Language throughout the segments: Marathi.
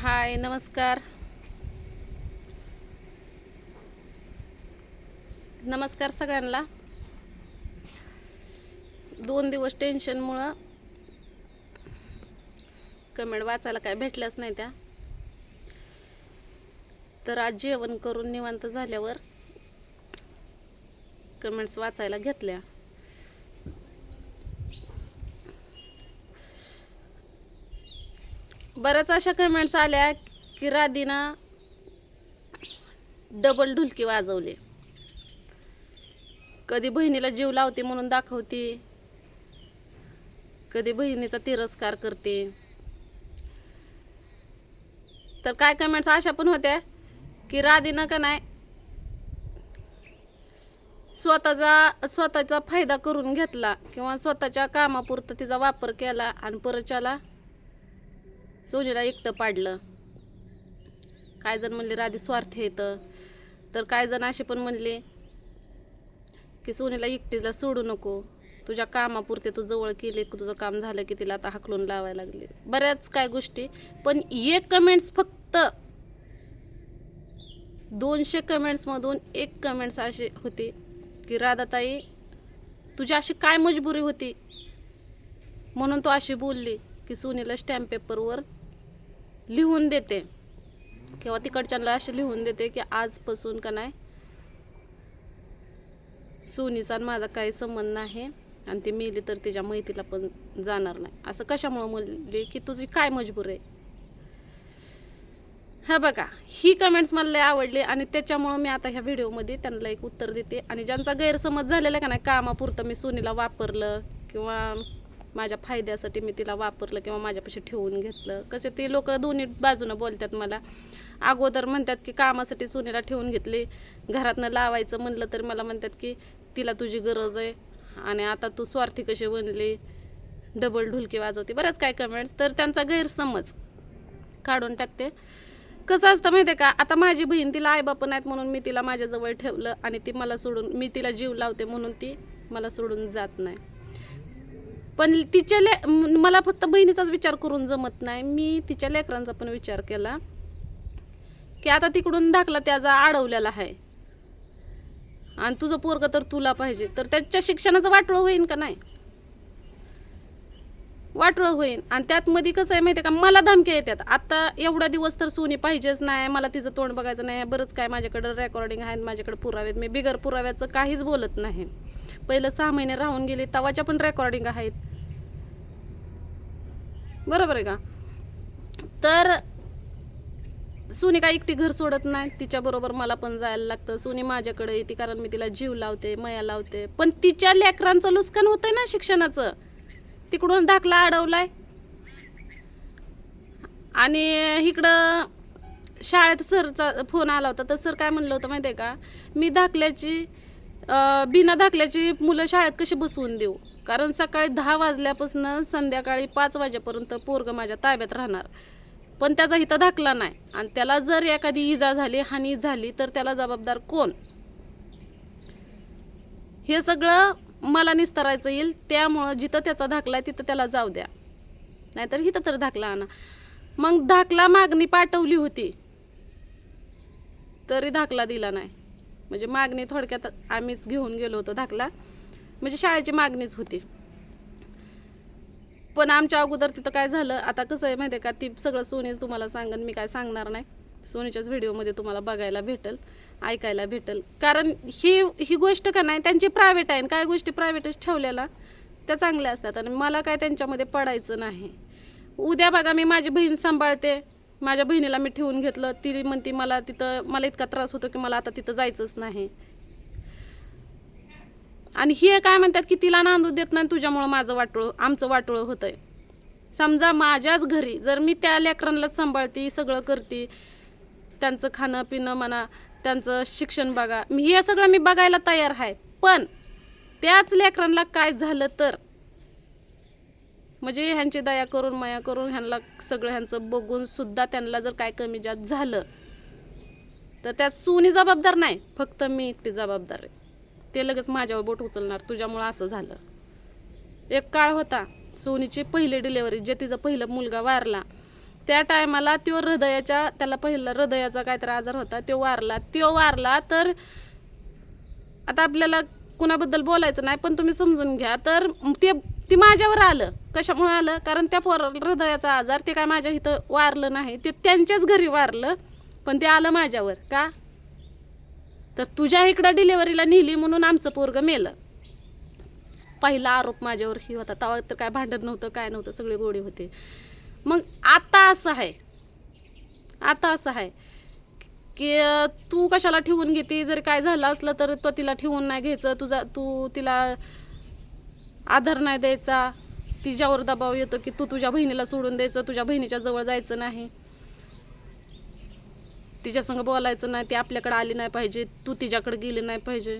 हाय नमस्कार. नमस्कार सगळ्यांना. दोन दिवस टेन्शनमुळं कमेंट वाचायला काय भेटल्याच नाही त्या. तर आज जेवण करून निवांत झाल्यावर कमेंट्स वाचायला घेतल्या. बऱ्याच अशा कमेंट्स आल्या की राधीनं डबल ढुलकी वाजवली. कधी बहिणीला जीव लावते म्हणून दाखवते कधी बहिणीचा तिरस्कार करते. तर काय कमेंट्स अशा पण होत्या की राधीनं का नाही स्वतःचा स्वतःचा फायदा करून घेतला किंवा स्वतःच्या कामापुरतं तिचा वापर केला आणि परच्याला सोनीला एकटं पाडलं. काय जण म्हणले राधी स्वार्थ येतं तर काय जण असे पण म्हणले की सोनीला एकटीला सोडू नको. तुझ्या कामापुरते तू जवळ केले तुझं काम झालं की तिला आता हाकलून लावायला लागले. बऱ्याच काय गोष्टी. पण एक कमेंट्स फक्त दोनशे कमेंट्समधून एक कमेंट्स असे होते की राधाताई तुझी अशी काय मजबुरी होती? म्हणून तू अशी बोलली की सोनीला स्टॅम्प पेपरवर लिहून देते. किंवा तिकडच्यांना असे लिहून देते की आजपासून का नाही सोनीचा आणि माझा काही संबंध नाही आणि ती मेली तर तिच्या मैतीला पण जाणार नाही. असं कशामुळं म्हणली की तुझी काय मजबूर आहे? हा बघा ही कमेंट्स मला लय आवडली आणि त्याच्यामुळं मी आता ह्या व्हिडिओमध्ये त्यांना एक उत्तर देते. आणि ज्यांचा गैरसमज झालेला का नाही कामापुरतं मी सोनीला वापरलं किंवा माझ्या फायद्यासाठी मी तिला वापरलं किंवा माझ्यापाशी ठेवून घेतलं. कसे ते लोक दोन्ही बाजूनं बोलतात मला. अगोदर म्हणतात की कामासाठी सोनीला ठेवून घेतले. घरातनं लावायचं म्हणलं तर मला म्हणतात की तिला तुझी गरज आहे. आणि आता तू स्वार्थी कशी बनली? डबल ढुलकी वाजवते. बऱ्याच काय कमेंट्स तर त्यांचा गैरसमज काढून टाकते. कसं असतं माहिती आहे का? आता माझी बहीण तिला आईबाप नाहीत म्हणून मी तिला माझ्याजवळ ठेवलं आणि ती मला सोडून मी तिला जीव लावते म्हणून ती मला सोडून जात नाही. पण तिच्या ले मला फक्त बहिणीचाच विचार करून जमत नाही. मी तिच्या लेकरांचा पण विचार केला की आता तिकडून दाखला त्याचा अडवलेला आहे. आणि तुझं पोरग तर तुला पाहिजे. तर त्याच्या शिक्षणाचं वाटोळं होईन का नाही? वाटोळं होईन. आणि त्यात मध्ये कसं आहे माहिती आहे का? मला धमक्या येतात. आता एवढा दिवस तर सोनी पाहिजेच नाही. मला तिचं तोंड बघायचं नाही. बरंच काय माझ्याकडं रेकॉर्डिंग आहेत माझ्याकडे पुरावेत मी बिगर पुराव्याचं काहीच बोलत नाही. पहिलं सहा महिने राहून गेले तवाच्या पण रेकॉर्डिंग आहेत. बरोबर आहे का? तर सोनी काय एकटी घर सोडत नाही. तिच्याबरोबर मला पण जायला लागतं. सोनी माझ्याकडे येते कारण मी तिला जीव लावते मया लावते. पण तिच्या लेकरांचं नुकसान होतंय ना शिक्षणाचं. तिकडून दाखला अडवलाय. आणि इकडं शाळेत सरचा फोन आला होता. तर सर काय म्हणलं होतं माहिती आहे का? मी दाखल्याची बिना दाखल्याची मुलं शाळेत कशी बसवून देऊ? कारण सकाळी दहा वाजल्यापासून संध्याकाळी पाच वाजेपर्यंत पोरगं माझ्या ताब्यात राहणार. पण त्याचा हिता दाखला नाही. आणि त्याला जर एखादी इजा झाली हानी झाली तर त्याला जबाबदार कोण? हे सगळं मला निस्तरायचं येईल त्यामुळं जिथं त्याचा धाकला आहे तिथं त्याला जाऊ द्या. नाहीतर इथं तर धाकला आणा. मग धाकला मागणी पाठवली होती. तरी धाकला दिला नाही. म्हणजे मागणी थोडक्यात आम्हीच घेऊन गेलो होतो धाकला. म्हणजे शाळेची मागणीच होती. पण आमच्या अगोदर तिथं काय झालं आता कसं आहे माहिती आहे का ती सगळं सोनी तुम्हाला सांगन मी काय सांगणार नाही. सोनीच्याच व्हिडिओमध्ये तुम्हाला बघायला भेटेल. ऐकायला भेटेल. कारण ही ही गोष्ट का नाही त्यांची प्रायव्हेट आहे आणि काय गोष्टी प्रायव्हेटच ठेवलेल्या त्या चांगल्या असतात. आणि मला काय त्यांच्यामध्ये पडायचं नाही. उद्या बघा मी माझी बहीण सांभाळते. माझ्या बहिणीला मी ठेवून घेतलं. ती म्हणती मला तिथं मला इतका त्रास होतो की मला आता तिथं जायचंच नाही. आणि हे काय म्हणतात की तिला नांदू देत नाही तुझ्यामुळं माझं वाटोळं आमचं वाटोळं होतंय. समजा माझ्याच घरी जर मी त्या लेकरांनाच सांभाळते सगळं करते त्यांचं खाणं पिणं म्हणा त्यांचं शिक्षण बघा. मी हे सगळं मी बघायला तयार आहे. पण त्याच लेकरांना काय झालं तर? म्हणजे ह्यांची दया करून माया करून ह्यांना सगळं ह्यांचं बघून सुद्धा त्यांना जर काय कमी जास्त झालं तर त्यात सुनी जबाबदार नाही. फक्त मी एकटी जबाबदार आहे. ते लगेच माझ्यावर बोट उचलणार. तुझ्यामुळं असं झालं. एक काळ होता सोनीची पहिली डिलेवरी जे तिचा पहिला मुलगा वारला. त्या टायमाला तो हृदयाच्या त्याला पहिला हृदयाचा काहीतरी आजार होता तो वारला. तो वारला तर आता आपल्याला कुणाबद्दल बोलायचं नाही पण तुम्ही समजून घ्या. तर ते ती माझ्यावर आलं. कशामुळे आलं? कारण त्या पोर हृदयाचा आजार ते काय माझ्या इथं वारलं नाही. ते त्यांच्याच घरी वारलं पण ते आलं माझ्यावर. का? तर तुझ्या इकडं डिलेवरीला नेली म्हणून आमचं पोरगं मेलं. पहिला आरोप माझ्यावर ही होता. तेव्हा तर काय भांडण नव्हतं काय नव्हतं सगळे गोडे होते. मग आता असं आहे. आता असं आहे. की तू कशाला ठेवून घेते? जर काय झालं असलं तर तो तिला ठेवून नाही घ्यायचं. तुझा तू तिला आधार नाही द्यायचा. तिच्यावर दबाव येतो की तू तुझ्या बहिणीला सोडून द्यायचं. तुझ्या बहिणीच्या जवळ जायचं नाही. तिच्यासंग बोलायचं नाही. ती आपल्याकडे आली नाही पाहिजे. तू तिच्याकडे गेली नाही पाहिजे.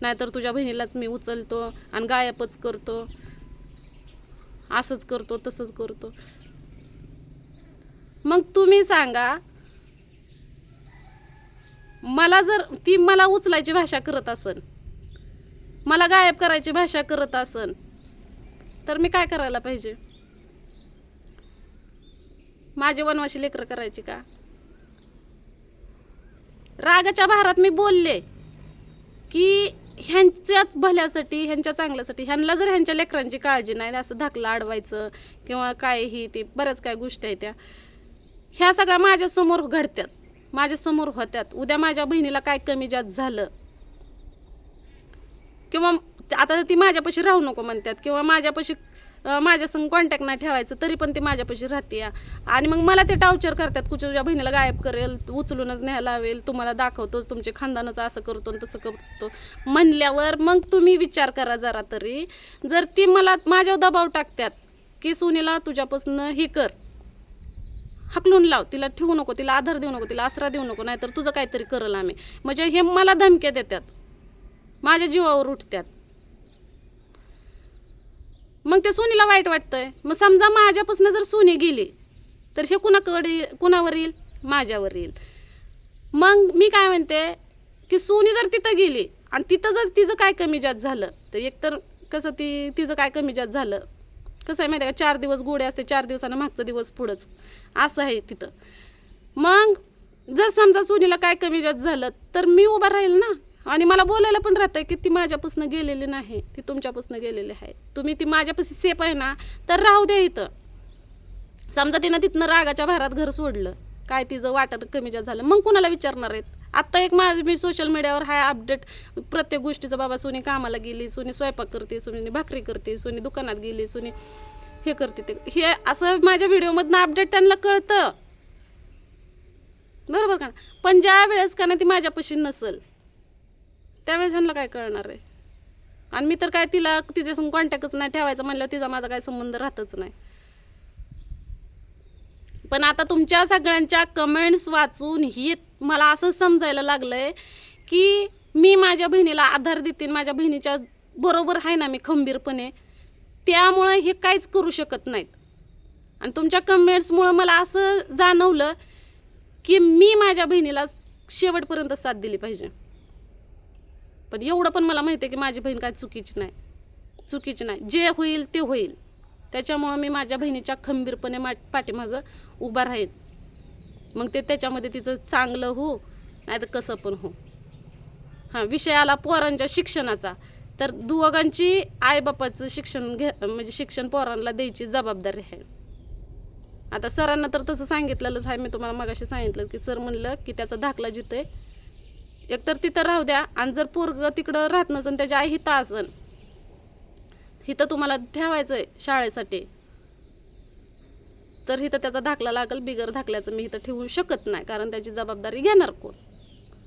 नाहीतर तुझ्या बहिणीलाच मी उचलतो आणि गायबच करतो. असंच करतो तसंच करतो. मग तुम्ही सांगा. मला जर ती मला उचलायची भाषा करत असन मला गायब करायची भाषा करत असन तर मी काय करायला पाहिजे? माझे वनवाशी लेकरं करायची का? रागाच्या भारात मी बोलले की ह्यांच्याच भल्यासाठी ह्यांच्या चांगल्यासाठी ह्यांना जर ह्यांच्या लेकरांची काळजी नाही असं धाकला अडवायचं किंवा काय ही ते बऱ्याच काय गोष्टी आहेत त्या ह्या सगळ्या माझ्यासमोर घडत्यात. माझ्यासमोर होत्यात. उद्या माझ्या बहिणीला काय कमी जास्त झालं? किंवा आता ती माझ्यापाशी राहू नको म्हणतात किंवा माझ्यापाशी माझ्या संग कॉन्टॅक्ट नाही ठेवायचं तरी पण ती माझ्यापाशी राहते. आणि मग मला ते टावचर करतात. कुठे तुझ्या बहिणीला गायब करेल उचलूनच न्यायला लावेल तुम्हाला दाखवतोच तुमचे खानदानच असं करतो आणि तसं करतो. म्हणल्यावर मग तुम्ही विचार करा जरा तरी. जर ती मला माझ्यावर दबाव टाकतात की सुनीला तुझ्यापासून हे कर. हकलून लाव तिला ठेवू नको तिला आधार देऊ नको तिला आसरा देऊ नको नाहीतर तुझं काहीतरी करल आम्ही. म्हणजे हे मला धमक्या देतात. माझ्या जीवावर उठतात मग ते सोनीला वाईट वाटतंय. मग समजा माझ्यापासून जर सोनी गेली तर हे कुणाकडे कुणावर येईल? माझ्यावर येईल. मग मी काय म्हणते की सोनी जर तिथं गेली आणि तिथं जर तिचं काय कमी जात झालं तर एकतर कसं ती तिचं काय कमी जात झालं कसं आहे माहिती आहे का? चार दिवस गोडे असते चार दिवसानं मागचा दिवस पुढंच. असं आहे तिथं. मग जर समजा सोनीला काय कमी जास्त झालं तर मी उभा राहील ना? आणि मला बोलायला पण राहतं की ती माझ्यापासून गेलेली नाही ती तुमच्यापासून गेलेली आहे. तुम्ही ती माझ्यापाशी सेफ आहे ना? तर राहू द्या इथं. समजा तिनं तिथनं रागाच्या भारात घर सोडलं काय तिचं वाटत कमी जास्त झालं मग कुणाला विचारणार आहेत? आत्ता एक माझं मी सोशल मीडियावर हाय अपडेट प्रत्येक गोष्टीचं बाबा सोनी कामाला गेली सोनी स्वयंपाक करते सोनीने भाकरी करते सोनी दुकानात गेली सोनी हे करते ते. हे असं माझ्या व्हिडिओमधनं अपडेट त्यांना कळतं. बरोबर का पण ज्या वेळेस का ना ती माझ्यापाशी नसेल त्यावेळेस ह्यांना काय कळणार आहे? आणि मी तर काय तिला तिच्यासंग कॉन्टॅक्टच नाही ठेवायचं म्हणल्यावर तिचा माझा काय संबंध राहतच नाही. पण आता तुमच्या सगळ्यांच्या कमेंट्स वाचून ही मला असं समजायला लागलंय की मी माझ्या बहिणीला आधार देते माझ्या बहिणीच्या बरोबर आहे ना मी खंबीरपणे. त्यामुळं हे काहीच करू शकत नाहीत. आणि तुमच्या कमेंट्समुळं मला असं जाणवलं की मी माझ्या बहिणीला शेवटपर्यंत साथ दिली पाहिजे. पण एवढं पण मला माहिती आहे की माझी बहीण काय चुकीची नाही. चुकीची नाही. जे होईल ते होईल. त्याच्यामुळं मी माझ्या बहिणीच्या खंबीरपणे मा पाठीमागं उभा राहीन. मग ते त्याच्यामध्ये तिचं चांगलं हो नाही तर कसं पण हो. हां विषय आला पोरांच्या शिक्षणाचा. तर दोघांची आईबापाचं शिक्षण घे म्हणजे शिक्षण पोरांना द्यायची जबाबदारी आहे. आता सरांना तर तसं सांगितलेलंच आहे मी तुम्हाला मगाशी सांगितलं की सर म्हणलं की त्याचा धाकला जिथं आहे एकतर तिथं राहू द्या आणि जर पोरग तिकडं राहत नसन त्याची आई हिथं असन हिथं तुम्हाला ठेवायचं आहे शाळेसाठी. तर हिथं त्याचा धाकला लागल बिगर धाकल्याचं मी इथं ठेवू शकत नाही कारण त्याची जबाबदारी घेणार कोण?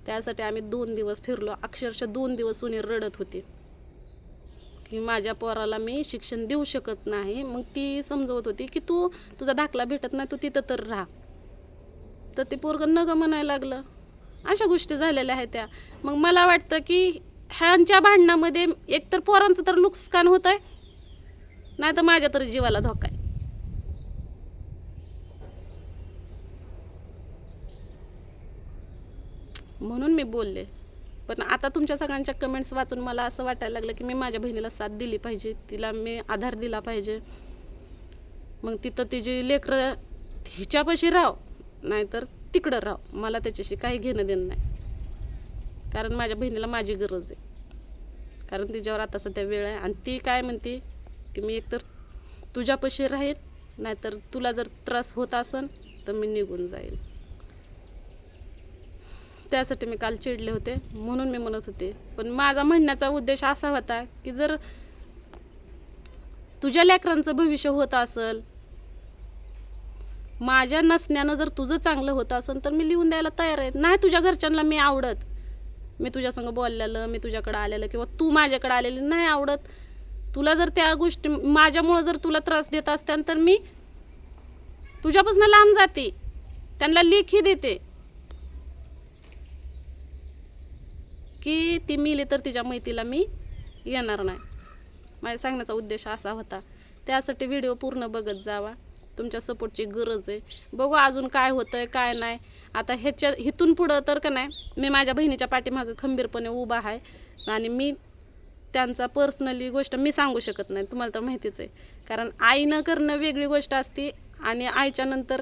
त्यासाठी आम्ही दोन दिवस फिरलो अक्षरशः दोन दिवस सुनी रडत होती. की माझ्या पोराला मी शिक्षण देऊ शकत नाही. मग ती समजवत होती की तू तुझा धाकला भेटत नाही तू तिथं तर राहा. तर ते पोरगं नगं म्हणायला लागलं. अशा गोष्टी झालेल्या आहेत त्या. मग मला वाटतं की ह्यांच्या भांडणामध्ये एकतर पोरांचं तर नुकसान होत आहे नाही तर माझ्या तरी जीवाला धोका आहे. म्हणून मी बोलले. पण आता तुमच्या सगळ्यांच्या कमेंट्स वाचून मला असं वाटायला लागलं की मी माझ्या बहिणीला साथ दिली पाहिजे. तिला मी आधार दिला पाहिजे. मग तिथं तिची लेकरं हिच्यापाशी राह नाहीतर तिकडं राह मला त्याच्याशी काही घेणं देणं नाही. कारण माझ्या बहिणीला माझी गरज आहे. कारण तिच्यावर आता सध्या वेळ आहे. आणि ती काय म्हणते की मी एकतर तुझ्यापाशी राहील नाहीतर तुला जर त्रास होत असेल तर मी निघून जाईल त्यासाठी मी काल चिडले होते म्हणून मी म्हणत होते. पण माझा म्हणण्याचा उद्देश असा होता की जर तुझ्या लेकरांचं भविष्य होत असेल माझ्या नसण्यानं जर तुझं चांगलं होत असेल तर मी लिहून द्यायला तयार आहे. नाही तुझ्या घरच्यांना मी आवडत. मी तुझ्यासंग बोललेलं मी तुझ्याकडं आलेलं किंवा तू माझ्याकडं आलेली नाही आवडत. तुला जर त्या गोष्टी माझ्यामुळं जर तुला त्रास देत असत्यान तर मी तुझ्यापासून लांब जाते. त्यांना लेखी देते. की ती मिली तर तिच्या मैतीला मी येणार नाही. माझ्या सांगण्याचा उद्देश असा होता. त्यासाठी व्हिडिओ पूर्ण बघत जावा. तुमच्या सपोर्टची गरज आहे. बघू अजून काय होतं आहे काय नाही. आता ह्याच्या हिथून पुढं तर का नाही मी माझ्या बहिणीच्या पाठीमागं खंबीरपणे उभा आहे आणि मी त्यांचा पर्सनली गोष्ट मी सांगू शकत नाही. तुम्हाला तर माहितीच आहे. कारण आईनं करणं वेगळी गोष्ट असते आणि आईच्या नंतर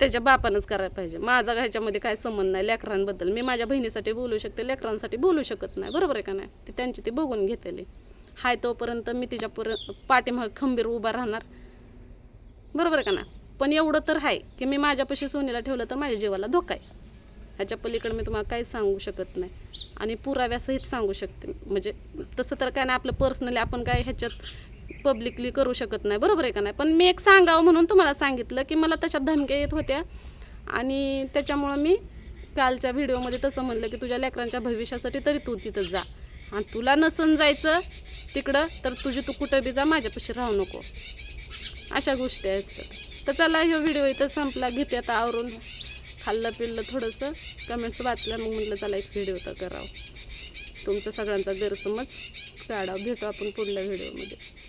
त्याच्या बापानंच करायला पाहिजे. माझा ह्याच्यामध्ये काय संबंध नाही लेकरांबद्दल. मी माझ्या बहिणीसाठी बोलू शकते लेकरांसाठी बोलू शकत नाही. बरोबर आहे का नाही? ते त्यांची ते बघून घेतले हाय तोपर्यंत मी तिच्या पर पाठीमाग खंबीर उभा राहणार. बरोबर आहे का ना पण एवढं तर आहे की मी माझ्यापाशी सोनीला ठेवलं तर माझ्या जीवाला धोका आहे. ह्याच्या पलीकडे मी तुम्हाला काहीच सांगू शकत नाही. आणि पुराव्यासहित सांगू शकते. म्हणजे तसं तर काय नाही आपलं पर्सनली आपण काय ह्याच्यात पब्लिकली करू शकत नाही. बरोबर आहे का नाही? पण मी एक सांगावं म्हणून तुम्हाला सांगितलं की मला तशा धमक्या येत होत्या. आणि त्याच्यामुळं मी कालच्या व्हिडिओमध्ये तसं म्हणलं की तुझ्या लेकरांच्या भविष्यासाठी तरी तू तिथं जा. आणि तुला नसन जायचं तिकडं तर तुझी तू कुठं बी जा माझ्यापाशी राहू नको. अशा गोष्टी असतात. तर चला ह्यो व्हिडिओ इथं संपला. घेते आता आवरून खाल्लं पिल्लं थोडंसं. कमेंट्स वाचल्या मग म्हटलं चला एक व्हिडिओ तर करावं. तुमचा सगळ्यांचा गैरसमज काढावं. भेटू आपण पुढल्या व्हिडिओमध्ये.